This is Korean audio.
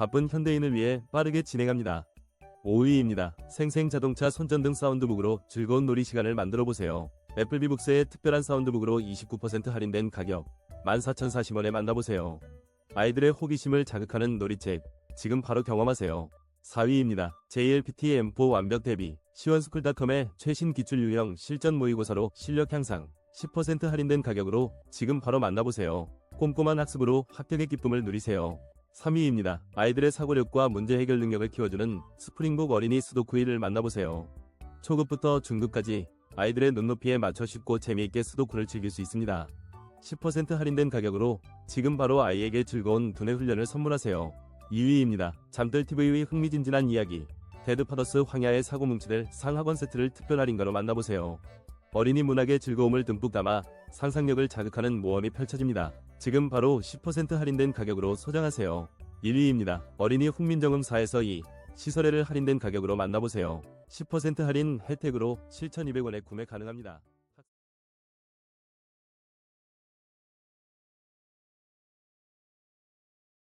바쁜 현대인을 위해 빠르게 진행합니다. 5위입니다. 생생 자동차 손전등 사운드북으로 즐거운 놀이 시간을 만들어 보세요. 애플비 북스의 특별한 사운드북으로 29% 할인된 가격 14,040원에 만나보세요. 아이들의 호기심을 자극하는 놀이책 지금 바로 경험하세요. 4위입니다. JLPT M4 완벽 대비 시원스쿨닷컴의 최신 기출 유형 실전 모의고사로 실력 향상 10% 할인된 가격으로 지금 바로 만나보세요. 꼼꼼한 학습으로 합격의 기쁨을 누리세요. 3위입니다. 아이들의 사고력과 문제 해결 능력을 키워주는 스프링북 어린이 수도쿠이를 만나보세요. 초급부터 중급까지 아이들의 눈높이에 맞춰 쉽고 재미있게 수도쿠를 즐길 수 있습니다. 10% 할인된 가격으로 지금 바로 아이에게 즐거운 두뇌 훈련을 선물하세요. 2위입니다. 잠들TV의 흥미진진한 이야기 데드파더스 황야의 사고 뭉치들 상학원 세트를 특별 할인가로 만나보세요. 어린이 문학의 즐거움을 듬뿍 담아 상상력을 자극하는 모험이 펼쳐집니다. 지금 바로 10% 할인된 가격으로 소장하세요. 1위입니다. 어린이 훈민정음 4에서 2 시설회를 할인된 가격으로 만나보세요. 10% 할인 혜택으로 7,200원에 구매 가능합니다.